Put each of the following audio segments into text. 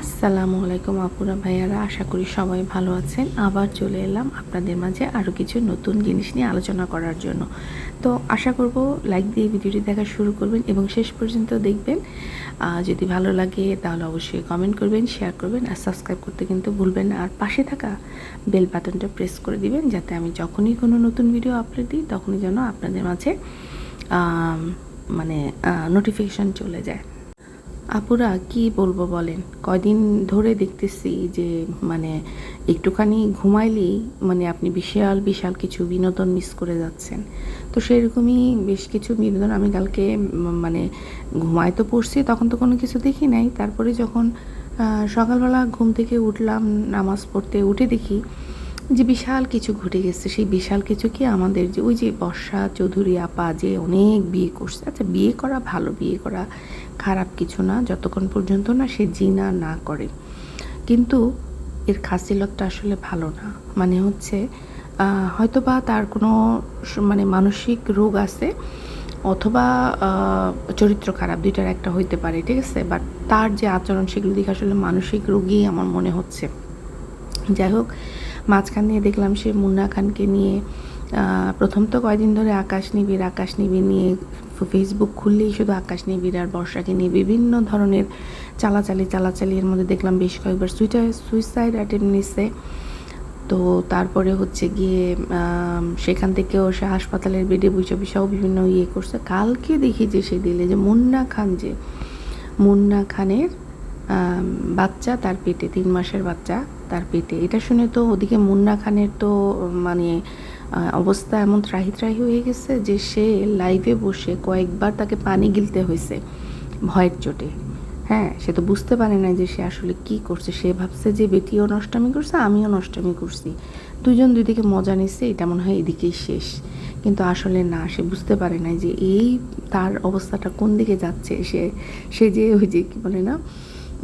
আসসালামু আলাইকুম আপুরা ভাইয়ারা, আশা করি সবাই ভালো আছেন। আবার চলে এলাম আপনাদের মাঝে আরও কিছু নতুন জিনিস নিয়ে আলোচনা করার জন্য। তো আশা করব লাইক দিয়ে ভিডিওটি দেখা শুরু করবেন এবং শেষ পর্যন্ত দেখবেন। যদি ভালো লাগে তাহলে অবশ্যই কমেন্ট করবেন শেয়ার করবেন আর সাবস্ক্রাইব করতে কিন্তু ভুলবেন আর পাশে থাকা বেল বাটনটা প্রেস করে দিবেন যাতে আমি যখনই কোনো নতুন ভিডিও আপলোড দিই তখনই যেন আপনাদের মাঝে মানে নোটিফিকেশান চলে যায়। আপুরা কি বলব বলেন? কয়দিন ধরে দেখতেছি যে মানে একটুখানি ঘুমাইলেই মানে আপনি বিশাল বিশাল কিছু বিনোদন মিস করে যাচ্ছেন। তো সেরকমই বেশ কিছু বিনোদন আমি কালকে মানে ঘুমায় তো পড়ছি, তখন তো কোনো কিছু দেখি নাই। তারপরে যখন সকালবেলা ঘুম থেকে উঠলাম, নামাজ পড়তে উঠে দেখি যে বিশাল কিছু ঘটে গেছে সেই বিশাল কিছু কি আমাদের যে ওই যে বর্ষা চৌধুরী আপা যে অনেক বিয়ে করছে। আচ্ছা বিয়ে করা ভালো বিয়ে করা খারাপ কিছু না যতক্ষণ পর্যন্ত না সে জিনা না করে। কিন্তু এর খাসিলতটা আসলে ভালো না। মানে হচ্ছে আহ, হয়তোবা তার কোনো মানে মানসিক রোগ আছে অথবা চরিত্র খারাপ দুইটার একটা হইতে পারে ঠিক আছে? বাট তার যে আচরণ সেগুলো দেখে আসলে মানসিক রোগী আমার মনে হচ্ছে। যাই হোক মাঝখান দিয়ে দেখলাম সে মুন্না খানকে নিয়ে প্রথম তো কয়দিন ধরে আকাশ নিবিড় আকাশ নিবিড় নিয়ে ফেসবুক খুললেই শুধু আকাশ নিবিড় আর বর্ষাকে নিয়ে বিভিন্ন ধরনের চালাচালি চালাচালি এর মধ্যে দেখলাম বেশ কয়েকবার সুইটার সুইসাইড অ্যাটেম্প নিচ্ছে তো তারপরে হচ্ছে গিয়ে সেখান থেকেও সে হাসপাতালের বেডে বসে বসেও বিভিন্ন ইয়ে করছে। কালকে দেখি যে সে দিলে যে মুন্না খান যে, মুন্না খানের বাচ্চা, তার পেটে তিন মাসের বাচ্চা। তার পেটে। এটা শুনে তো ওদিকে মুন্না খানের তো মানে অবস্থা এমন ত্রাহি ত্রাহি হয়ে গেছে যে সে লাইভে বসে কয়েকবার তাকে পানি গিলতে হয়েছে ভয়ের চোটে। হ্যাঁ সে তো বুঝতে পারে না যে সে আসলে কি করছে। সে ভাবছে যে বেটিও নষ্টামি করছে, আমিও নষ্টামি করছি। দুজন দুই দিকে মজা নিচ্ছে এটা মনে হয় এদিকেই শেষ। কিন্তু আসলে না, সে বুঝতে পারে না যে এই তার অবস্থাটা কোন দিকে যাচ্ছে। সে সে যে ওই যে কি বলে না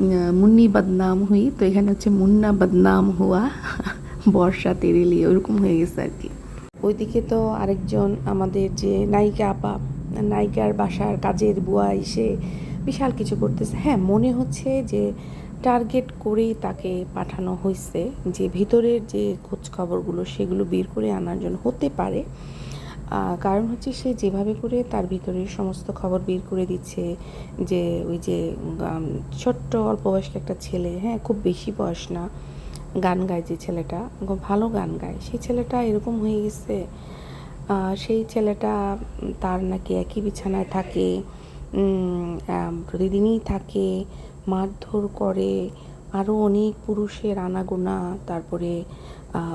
মুন্নি বদনাম হুই, তো এখানে হচ্ছে মুন্না বদনাম হুয়া, বর্ষা তেরেলি, ওরকম হয়ে গেছে আর কি। ওইদিকে তো আরেকজন আমাদের যে নায়িকা আপা, নায়িকার বাসার কাজের বুয়া এসে বিশাল কিছু করতেছে। হ্যাঁ মনে হচ্ছে যে টার্গেট করেই তাকে পাঠানো হয়েছে যে ভিতরের যে খোঁজ খবরগুলো সেগুলো বের করে আনার জন্য হতে পারে। কারণ হচ্ছে সে যেভাবে করে তার ভিতরের সমস্ত খবর বের করে দিচ্ছে যে ওই যে ছোট্ট অল্প বয়স্ক একটা ছেলে হ্যাঁ খুব বেশি বয়স না, গান গায় যে ছেলেটা ভালো গান গায়। সেই ছেলেটা এরকম হয়ে গেছে সেই ছেলেটা তার নাকি একই বিছানায় থাকে প্রতিদিনই থাকে, মারধর করে আরও অনেক পুরুষের আনাগোনা, তারপরে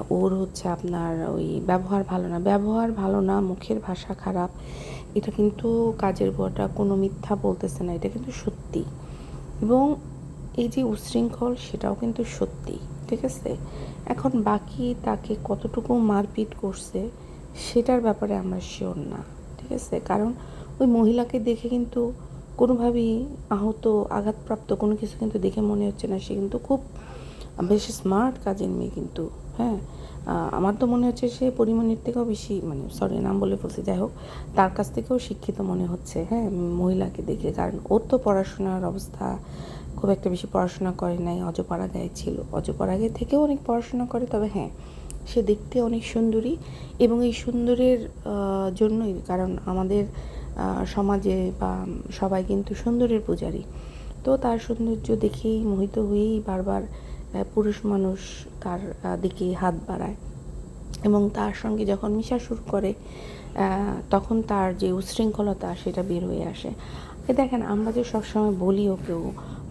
ওর হচ্ছে আপনার ওই ব্যবহার ভালো না। ব্যবহার ভালো না, মুখের ভাষা খারাপ। এটা কিন্তু কাজের বুয়াটা কোনো মিথ্যা বলতেছে না, এটা কিন্তু সত্যি। এবং এই যে উশৃঙ্খল, সেটাও কিন্তু সত্যি, ঠিক আছে? এখন বাকি তাকে কতটুকু মারপিট করছে, সেটার ব্যাপারে আমরা শিওর না, ঠিক আছে? কারণ ওই মহিলাকে দেখে কিন্তু কোনোভাবেই আহত, আঘাতপ্রাপ্ত কোনো কিছু কিন্তু দেখে মনে হচ্ছে না। সে কিন্তু খুব বেশ স্মার্ট কাজের মেয়ে কিন্তু। হ্যাঁ আমার তো মনে হচ্ছে সে পরিমাণের থেকেও বেশি মানে সরি নাম বলে ফেলছি, যাই হোক, তার কাছ থেকেও শিক্ষিত মনে হচ্ছে হ্যাঁ মহিলাকে দেখে, কারণ ওর তো পড়াশোনার অবস্থা খুব একটা বেশি পড়াশোনা করে নাই, অজপাড়াগায় ছিল, অজপাড়াগায় থেকেও অনেক পড়াশোনা করে, তবে হ্যাঁ সে দেখতে অনেক সুন্দরী এবং এই সুন্দরের জন্যই, কারণ আমাদের সমাজে বা সবাই কিন্তু সুন্দরের পূজারী, তো তার সৌন্দর্য দেখেই মোহিত হয়েই বারবার পুরুষ মানুষ তার দিকে হাত বাড়ায়। এবং তার সঙ্গে যখন মিশা শুরু করে তখন তার যে উচ্ছৃঙ্খলতা সেটা বের হয়ে আসে। দেখেন, আমরা যে সবসময় বলি ওকেও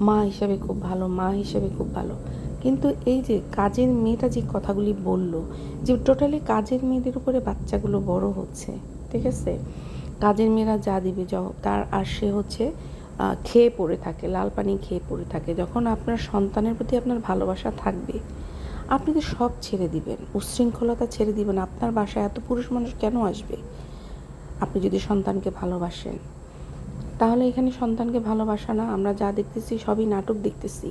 মা হিসাবে খুব ভালো, মা হিসাবে খুব ভালো। কিন্তু এই যে কাজের মেয়েটা যে কথাগুলি বলল, যে টোটালি কাজের মেয়েদের উপরে বাচ্চাগুলো বড় হচ্ছে, ঠিক আছে? কাজের মেয়েরা যা দিবে তার, আর সে হচ্ছে খেয়ে পড়ে থাকে, লাল পানি খেয়ে পড়ে থাকে। যখন আপনার সন্তানের প্রতি আপনার ভালোবাসা থাকবে, আপনি তো সব ছেড়ে দিবেন, উচ্ছৃঙ্খলতা ছেড়ে দিবেন। আপনার বাসায় এত পুরুষ মানুষ কেন আসবে? আপনি যদি সন্তানকে ভালোবাসেন, তাহলে এখানে সন্তানকে ভালোবাসা না, আমরা যা দেখতেছি সবই নাটক দেখতেছি।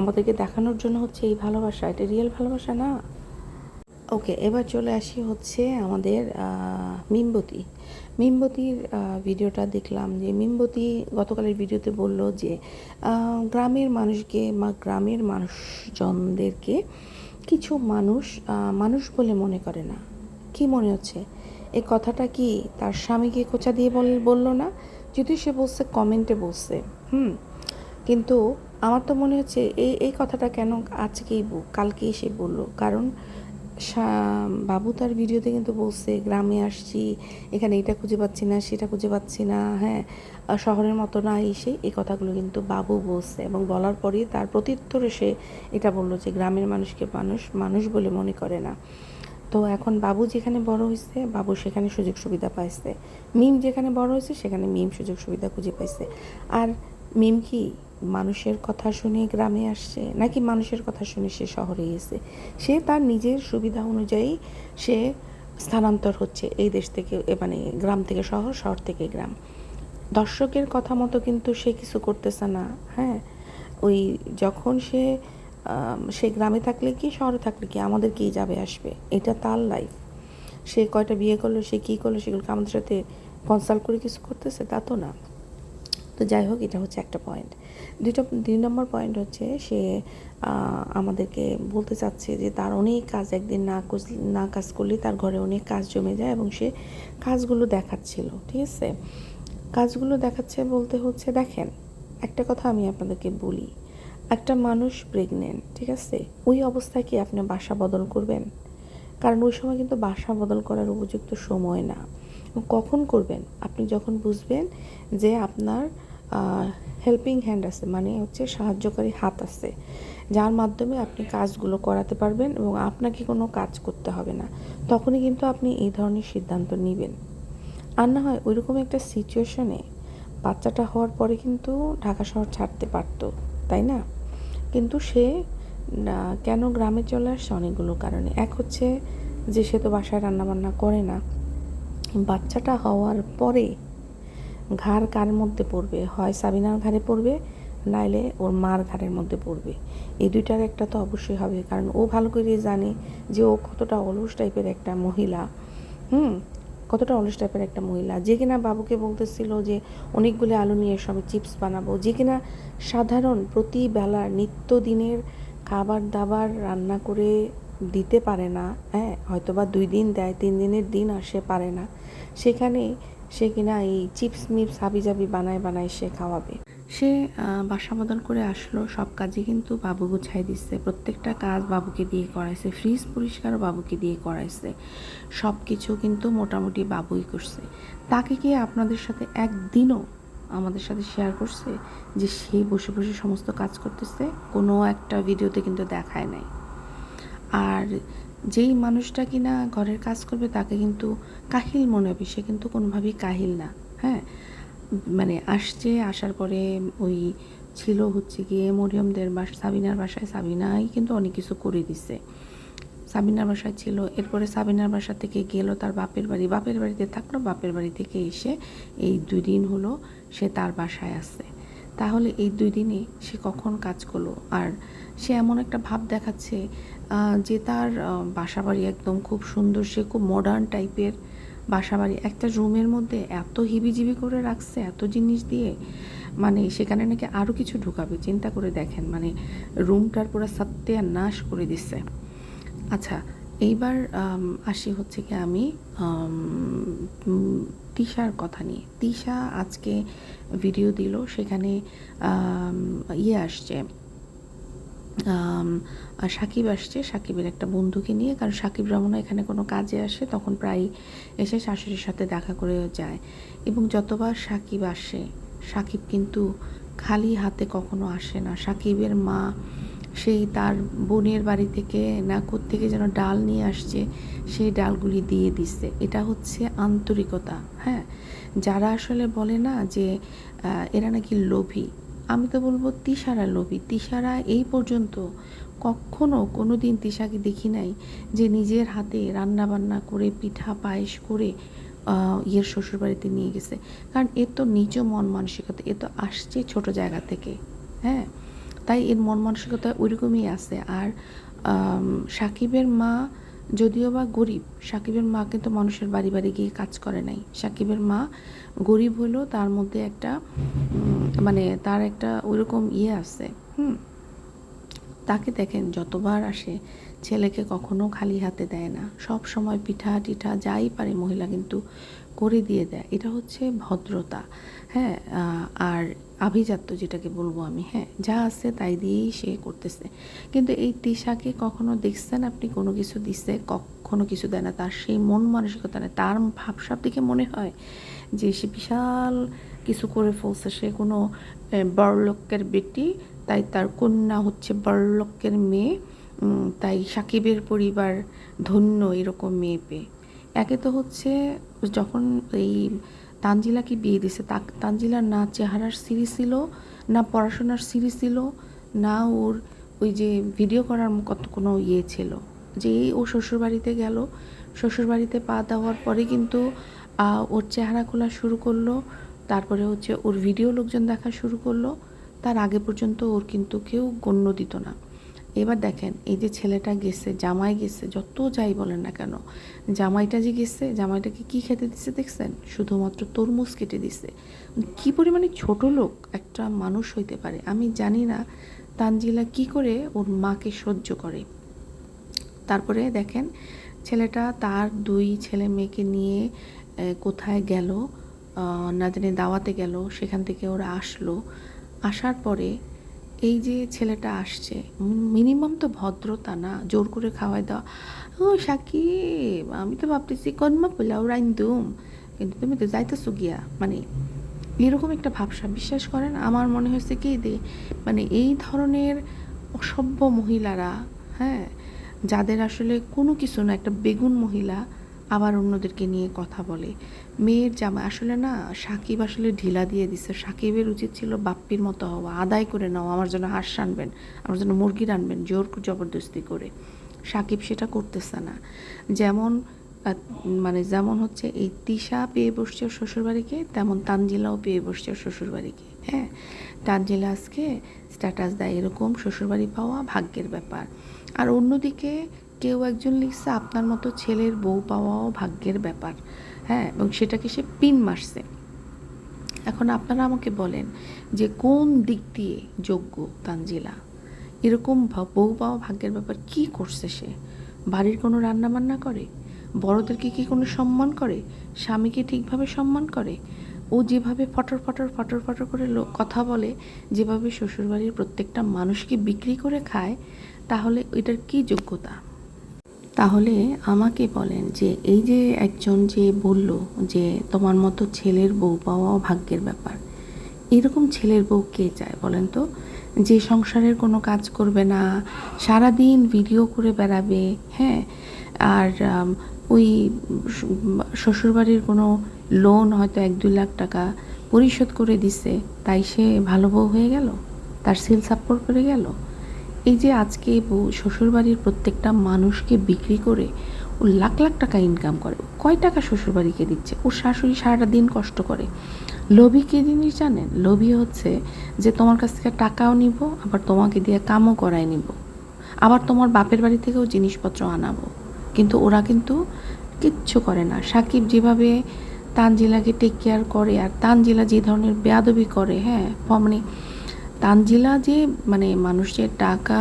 আমাদেরকে দেখানোর জন্য হচ্ছে এই ভালোবাসা, এটা রিয়েল ভালোবাসা না? ওকে, এবার চলে আসি হচ্ছে আমাদের মিমবতী। মিমবতীর ভিডিওটা দেখলাম যে মিমবতী গতকালের ভিডিওতে বলল যে গ্রামের মানুষকে বা গ্রামের মানুষজনদেরকে কিছু মানুষ মানুষ বলে মনে করে না। কি মনে হচ্ছে? এই কথাটা কি তার স্বামীকে কোচা দিয়ে বল, বলল না? যদিও সে বলছে, কমেন্টে বলছে। হুম, কিন্তু আমার তো মনে হচ্ছে এই এই কথাটা কেন আজকেই কালকেই সে বলল। কারণ বাবু তার ভিডিওতে কিন্তু বলছে, গ্রামে আসছি, এখানে এটা খুঁজে পাচ্ছি না, সেটা খুঁজে পাচ্ছি না হ্যাঁ শহরের মতো না। এসে এই কথাগুলো কিন্তু বাবু বলছে এবং বলার পরেই তার প্রত্যুত্তরে সে এটা বলল যে, গ্রামের মানুষকে মানুষ মানুষ বলে মনে করে না। তো এখন বাবু যেখানে বড় হয়েছে বাবু সেখানে সুযোগ সুবিধা পাইছে। মিম যেখানে বড় হয়েছে সেখানে মিম সুযোগ সুবিধা খুঁজে পাইছে। আর মিম কি মানুষের কথা শুনে গ্রামে আসছে, নাকি মানুষের কথা শুনে সে শহরে গেছে? সে তার নিজের সুবিধা অনুযায়ী সে স্থানান্তর হচ্ছে এই দেশ থেকে মানে গ্রাম থেকে শহর শহর থেকে গ্রাম। দর্শকের কথা মতো কিন্তু সে কিছু করতেছে না হ্যাঁ? ওই যখন সে সে গ্রামে থাকলে কি, শহরে থাকলে কি, আমাদের কি যাবে আসবে? এটা তার লাইফ সে কয়টা বিয়ে করল, সে কী করল, সেগুলোকে আমাদের সাথে কনসাল্ট করে কিছু করতেছে? তা তো না। তো যাই হোক, এটা হচ্ছে একটা পয়েন্ট দুইটা দুই নম্বর পয়েন্ট হচ্ছে সে আমাদেরকে বলতে চাচ্ছে যে তার অনেক কাজ একদিন না না কাজ করলে তার ঘরে অনেক কাজ জমে যায় এবং সে কাজগুলো দেখাচ্ছিল, ঠিক আছে? কাজগুলো দেখাচ্ছে বলতে হচ্ছে, দেখেন, একটা কথা আমি আপনাদেরকে বলি, একটা মানুষ প্রেগনেন্ট ঠিক আছে? ওই অবস্থায় কি আপনি বাসা বদল করবেন? কারণ ওই সময় কিন্তু বাসা বদল করার উপযুক্ত সময় না। কখন করবেন? আপনি যখন বুঝবেন যে আপনার হেল্পিং হ্যান্ড আছে মানে হচ্ছে সাহায্যকারী হাত আছে, যার মাধ্যমে আপনি কাজগুলো করাতে পারবেন এবং আপনাকে কোনো কাজ করতে হবে না। তখনই কিন্তু আপনি এই ধরনের সিদ্ধান্ত নেবেন। আর না হয় ওইরকম একটা সিচুয়েশনে বাচ্চাটা হওয়ার পরে কিন্তু ঢাকা শহর ছাড়তে পারতো, তাই না? কিন্তু সে কেন গ্রামে চলে আসছে অনেকগুলো কারণে। এক হচ্ছে যে সে তো বাসায় রান্নাবান্না করে না। বাচ্চাটা হওয়ার পরে ঘাড় কার মধ্যে পড়বে? হয় সাবিনার ঘাড়ে পড়বে, নাইলে ওর মার ঘাড়ের মধ্যে পড়বে। এই দুইটার একটা তো অবশ্যই হবে, কারণ ও ভালো করে জানে যে ও কতটা অলস টাইপের একটা মহিলা। হুম? কতটা অলস টাইপের একটা মহিলা। যে কিনা বাবুকে বলতেছিল যে অনেকগুলো আলু নিয়ে সব চিপস বানাবো। যে কিনা সাধারণ প্রতি বেলার নিত্যদিনের খাবার দাবার রান্না করে দিতে পারে না হ্যাঁ? হয়তো বা দুই দিন দেয়, তিন দিনের দিন আর সে পারে না। সেখানে সে কিনা এই চিপস মিপস হাবি জাবি বানায় বানায় সে খাওয়াবে। সে আহ, বাসা বদল করে আসলো সব কাজই কিন্তু বাবু গুছাই দিচ্ছে। প্রত্যেকটা কাজ বাবুকে দিয়ে করাইছে ফ্রিজ পরিষ্কারও বাবুকে দিয়ে করাইছে। সব কিছু কিন্তু মোটামুটি বাবুই করছে। তাকে কি আপনাদের সাথে একদিনও আমাদের সাথে শেয়ার করছে যে সে বসে বসে সমস্ত কাজ করতেছে? কোনো একটা ভিডিওতে কিন্তু দেখায় নাই। আর যেই মানুষটা কিনা ঘরের কাজ করবে তাকে কিন্তু কাহিল মনে হবে। সে কিন্তু কোনোভাবেই কাহিল না হ্যাঁ? মানে আসছে, আসার পরে ওই ছিল হচ্ছে গিয়ে মরিয়মদের বাস, সাবিনার বাসায়। সাবিনাই কিন্তু অনেক কিছু করে দিছে। সাবিনার বাসায় ছিল, এরপরে সাবিনার বাসা থেকে গেল তার বাপের বাড়ি। বাপের বাড়িতে থাকল, বাপের বাড়ি থেকে এসে এই দুই দিন হলো সে তার বাসায় আছে। তাহলে এই দুই দিনে সে কখন কাজ করল। আর সে এমন একটা ভাব দেখাচ্ছে যে তার আহ, বাসা বাড়ি একদম খুব সুন্দর সে খুব মডার্ন টাইপের বাসা বাড়ি একটা রুমের মধ্যে এত হিবিজিবি করে রাখছে এত জিনিস দিয়ে মানে সেখানে নাকি আরও কিছু ঢুকাবে চিন্তা করে দেখেন মানে রুমটার পুরো সত্যে আর নাশ করে দিচ্ছে আচ্ছা এইবার আসি হচ্ছে কি আমি তিশার কথা নিয়ে। তিশা আজকে ভিডিও দিল, সেখানে ইয়ে আসছে। সাকিব আসছে, সাকিবের একটা বন্ধুকে নিয়ে, কারণ সাকিব রমনা এখানে কোনো কাজে আসে, তখন প্রায় এসে শাশুড়ির সাথে দেখা করে যায়। এবং যতবার সাকিব আসে, সাকিব কিন্তু খালি হাতে কখনো আসে না। সাকিবের মা সেই তার বোনের বাড়ি থেকে না থেকে যেন ডাল নিয়ে আসছে, সেই ডালগুলি দিয়ে দিচ্ছে। এটা হচ্ছে আন্তরিকতা হ্যাঁ? যারা আসলে বলে না যে এরা নাকি লোভী, আমি তো বলব তিসারা লোভী। তিশারা এই পর্যন্ত কখনো কোনো দিন তিশাকে দেখি নাই যে নিজের হাতে রান্না বান্না করে, পিঠা, পায়েস করে ইয়ের শ্বশুরবাড়িতে নিয়ে গেছে। কারণ এ তো নিজ মন মানসিকতা, এ তো আসছে ছোট জায়গা থেকে হ্যাঁ? তাই এর মন মানসিকতা ওইরকমই আছে। আর সাকিবের মা যদিও বা গরিব, সাকিবের মা কিন্তু মানুষের বাড়ি বাড়ি গিয়ে কাজ করে নাই। সাকিবের মা গরিব হলেও তার মধ্যে একটা মানে তার একটা ওইরকম ইয়ে আছে, হুম? তাকে দেখেন, যতবার আসে ছেলেকে কখনো খালি হাতে দেয় না। সব সময় পিঠা টিঠা যাই পারে মহিলা কিন্তু করে দিয়ে দেয়। এটা হচ্ছে ভদ্রতা হ্যাঁ? আর আভিজাত্য যেটাকে বলব আমি হ্যাঁ যা আছে তাই দিয়েই সে করতেছে। কিন্তু এই তিশাকে কখনো দেখছেন আপনি? কোনো কিছু দিচ্ছে কখনো কিছু দেয় না। তার সেই মন মানসিকতা নেই। তার ভাবসাব দেখে মনে হয় যে সে বিশাল কিছু করে ফেলছে। সে কোনো বড়লোকের বেটি, তাই তার কন্যা হচ্ছে বড়লোকের মেয়ে। তাই সাকিবের পরিবার ধন্য এরকম মেয়ে পেয়ে। একে তো হচ্ছে, যখন এই তানজিলাকে বিয়ে দিছে। তা- তানজিলার না চেহারার সিরিজ ছিল, না পড়াশোনার সিরিজ ছিল, না ওর ওই যে ভিডিও করার কত কোনো ইয়ে ছিল। যে ও শ্বশুরবাড়িতে গেল, শ্বশুরবাড়িতে পা দেওয়ার পরে কিন্তু ওর চেহারা খোলা শুরু করল, তারপরে হচ্ছে ওর ভিডিও লোকজন দেখা শুরু করল, তার আগে পর্যন্ত ওর কিন্তু কেউ গণ্য দিত না। এবার দেখেন এই যে ছেলেটা গেছে জামাই গেছে যত যাই বলেন না কেন জামাইটা যে গেছে জামাইটাকে কি খেতে দিছে দেখছেন? শুধুমাত্র তরমুজ কেটে দিছে। কি পরিমাণে ছোট লোক একটা মানুষ হইতে পারে আমি জানি না। তানজিলা কি করে ওর মাকে সহ্য করে। তারপরে দেখেন ছেলেটা তার দুই ছেলে মেয়েকে নিয়ে কোথায় গেল আহ, না জানি দাওয়াতে গেল সেখান থেকে ওরা আসলো। আসার পরে এই যে ছেলেটা আসছে মিনিমাম তো ভদ্রতা না, জোর করে খাওয়াই দেওয়া। ও সাকিব, আমি তো ভাবতেছি কন্মা পোলাও রাইন্দুম। কিন্তু তুমি তো যাইতেছো গিয়া মানে এরকম একটা ভাবসা, বিশ্বাস করেন? আমার মনে হয়েছে কি দে মানে এই ধরনের অসভ্য মহিলারা হ্যাঁ যাদের আসলে কোনো কিছু না, একটা বেগুন মহিলা আবার অন্যদেরকে নিয়ে কথা বলে। মেয়ের জামা আসলে না, সাকিব আসলে ঢিলা দিয়ে দিছে। সাকিবের উচিত ছিল বাপ্পির মতো হওয়া, আদায় করে নাও আমার জন্য হাঁস আনবেন, আমার জন্য মুরগি রানবেন জোর জবরদস্তি করে। সাকিব সেটা করতেছে না। যেমন মানে যেমন হচ্ছে এই তিশা পেয়ে বসছে ওর শ্বশুরবাড়িকে, তেমন তানজিলাও পেয়ে বসছে ওর শ্বশুরবাড়িকে। হ্যাঁ তানজিলা আজকে স্ট্যাটাস দেয় এরকম শ্বশুরবাড়ি পাওয়া ভাগ্যের ব্যাপার। আর অন্যদিকে কেউ একজন লিখছে, আপনার মতো ছেলের বউ পাওয়াও ভাগ্যের ব্যাপার। হ্যাঁ এবং সেটাকে সে পিন মারছে। এখন আপনারা আমাকে বলেন যে কোন দিক দিয়ে যোগ্য তানজিলা? এরকম বউ পাওয়া ভাগ্যের ব্যাপার কি করছে সে? বাড়ির কোনো রান্না বান্না করে? বড়দেরকে কি কোনো সম্মান করে? স্বামীকে ঠিকভাবে সম্মান করে? ও যেভাবে ফটর ফটর ফটর ফটর করে কথা বলে, যেভাবে শ্বশুরবাড়ির প্রত্যেকটা মানুষকে বিক্রি করে খায়, তাহলে এটার কি যোগ্যতা? তাহলে আমাকে বলেন যে এই যে একজন যে বলল যে তোমার মতো ছেলের বউ পাওয়াও ভাগ্যের ব্যাপার, এরকম ছেলের বউ কে চায় বলেন তো? যে সংসারের কোনো কাজ করবে না, সারাদিন ভিডিও করে বেড়াবে হ্যাঁ? আর ওই শ্বশুরবাড়ির কোনো লোন হয়তো এক দুই লাখ টাকা পরিশোধ করে দিছে, তাই সে ভালো বউ হয়ে গেল? তার সিল সাপোর্ট করে গেল? এই যে আজকে শ্বশুরবাড়ির প্রত্যেকটা মানুষকে বিক্রি করে ও লাখ লাখ টাকা ইনকাম করে কয় টাকা শ্বশুরবাড়িকে দিচ্ছে? ওর শাশুড়ি সারাটা দিন কষ্ট করে। লোভি কে জিনিস জানেন? লোভি হচ্ছে যে তোমার কাছ থেকে টাকাও নিব, আবার তোমাকে দিয়ে কামও করায় নিব। আবার তোমার বাপের বাড়ি থেকেও জিনিসপত্র আনাবো। কিন্তু ওরা কিন্তু কিচ্ছু করে না। সাকিব যেভাবে তানজিলাকে টেক কেয়ার করে আর তানজিলা যে ধরনের বেয়াদবি করে হ্যাঁ মানে তানজিলা যে মানে মানুষের টাকা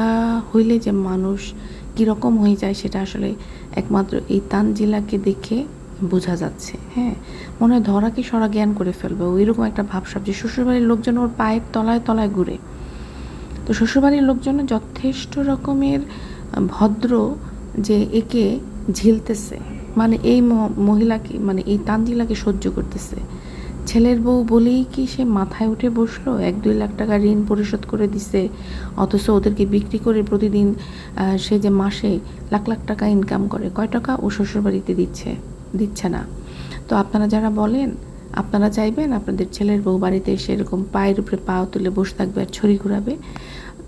হইলে যে মানুষ কীরকম হয়ে যায় সেটা আসলে একমাত্র এই তানজিলাকে দেখে বোঝা যাচ্ছে হ্যাঁ। মনে হয় ধরাকে সরা জ্ঞান করে ফেলবে। ওইরকম একটা ভাবসাব যে শ্বশুরবাড়ির লোকজন ওর পায়ের তলায় তলায় ঘুরে। তো শ্বশুরবাড়ির লোকজন যথেষ্ট রকমের ভদ্র যে একে ঝিলতেছে মানে এই মহিলাকে মানে এই তানজিলাকে সহ্য করতেছে। ছেলের বউ বলেই কি সে মাথায় উঠে বসল? এক দুই লাখ টাকা ঋণ পরিশোধ করে দিছে। অথচ ওদেরকে বিক্রি করে প্রতিদিন সে যে মাসে লাখ লাখ টাকা ইনকাম করে, কয় টাকা ও শ্বশুরবাড়িতে দিচ্ছে দিচ্ছে না। তো আপনারা যারা বলেন, আপনারা চাইবেন আপনাদের ছেলের বউ বাড়িতে এসে এরকম পায়ের উপরে পা তুলে বসে থাকবে আর ছড়ি ঘুরাবে,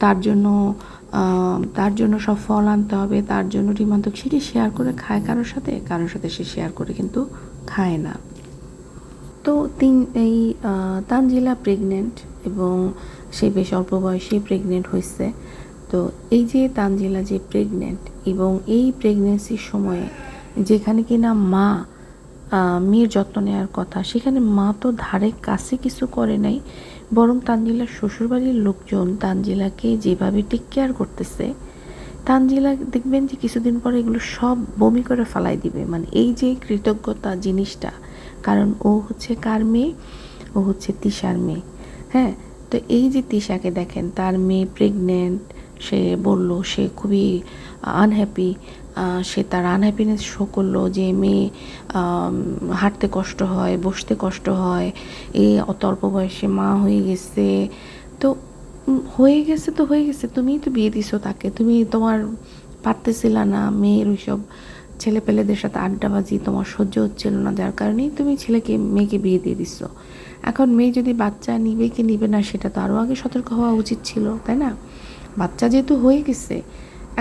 তার জন্য তার জন্য সব ফল আনতে হবে, তার জন্য রিমান্তক সেটি শেয়ার করে খায় কারোর সাথে কারোর সাথে সে শেয়ার করে কিন্তু খায় না। তো তিন, এই তানজিলা প্রেগনেন্ট এবং সে বেশ অল্প বয়সেই প্রেগনেন্ট হয়েছে তো এই যে তানজিলা যে প্রেগনেন্ট এবং এই প্রেগনেন্সির সময়ে যেখানে কিনা মা মেয়ের যত্ন নেওয়ার কথা, সেখানে মা তো ধারে কাছে কিছু করে নাই, বরং তানজিলার শ্বশুরবাড়ির লোকজন তানজিলাকে যেভাবে টেক কেয়ার করতেছে, তানজিলা দেখবেন যে কিছুদিন পরে এগুলো সব বমি করে ফালাই দিবে। মানে এই যে কৃতজ্ঞতা জিনিসটা কারণ ও হচ্ছে কার মেয়ে? ও হচ্ছে তিশার মেয়ে। হ্যাঁ? তো এই যে তিশাকে দেখেন, তার মেয়ে প্রেগনেন্ট সে বলল সে খুবই আনহ্যাপি সে তার আনহ্যাপিনেস শো করল যে মেয়ে হাঁটতে কষ্ট হয়, বসতে কষ্ট হয় এই অত অল্প বয়সে মা হয়ে গেছে। তো হয়ে গেছে তো হয়ে গেছে, তুমিই তো বিয়ে দিছো তাকে, তুমি তোমার পারতেছিলা না মেয়ের ওইসব। ছেলে পেলেদের সাথে আড্ডাবাজি, তোমার সহ্য হচ্ছিল না যার কারণেই তুমি ছেলেকে, মেয়েকে বিয়ে দিয়ে দিছো এখন মেয়ে যদি বাচ্চা নিবে কি নিবে না, সেটা তো আরও আগে সতর্ক হওয়া উচিত ছিল, তাই না? বাচ্চা যেহেতু হয়ে গেছে,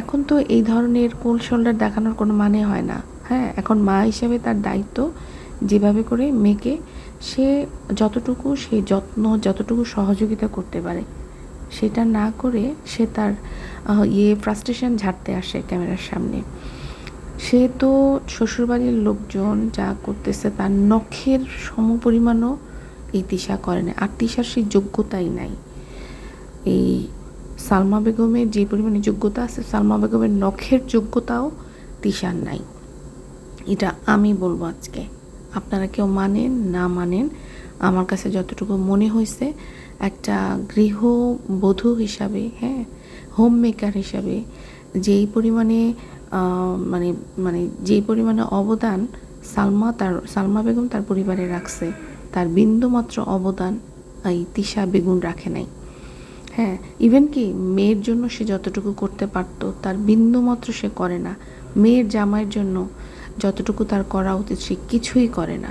এখন তো এই ধরনের কোল শোল্ডার দেখানোর কোনো মানে হয় না। হ্যাঁ এখন মা হিসেবে তার দায়িত্ব যেভাবে করে মেয়েকে, সে যতটুকু, সে যত্ন, যতটুকু সহযোগিতা করতে পারে, সেটা না করে সে তার ইয়ে ফ্রাস্ট্রেশন ঝাড়তে আসে ক্যামেরার সামনে। সে তো শ্বশুরবাড়ির লোকজন যা করতেছে তার নখের সমপরিমাণও এই তিশা করে না আর তিশার সেই যোগ্যতাই নাই। এই সালমা বেগমের যে পরিমাণে যোগ্যতা আছে, সালমা বেগমের নখের যোগ্যতাও তিশার নাই। এটা আমি বলব আজকে। আপনারা কেউ মানেন, না মানেন, আমার কাছে যতটুকু মনে হয়েছে, একটা গৃহবধূ হিসাবে হ্যাঁ হোম মেকার হিসাবে যেই পরিমাণে মানে মানে যে পরিমাণে অবদান সালমা তার, সালমা বেগম তার পরিবারে রাখছে, তার বিন্দুমাত্র অবদান এই তিশা বেগুন রাখে নাই। হ্যাঁ ইভেন কি মেয়ের জন্য সে যতটুকু করতে পারত, তার বিন্দুমাত্র সে করে না। মেয়ের জামাইয়ের জন্য যতটুকু তার করা উচিত, সে কিছুই করে না।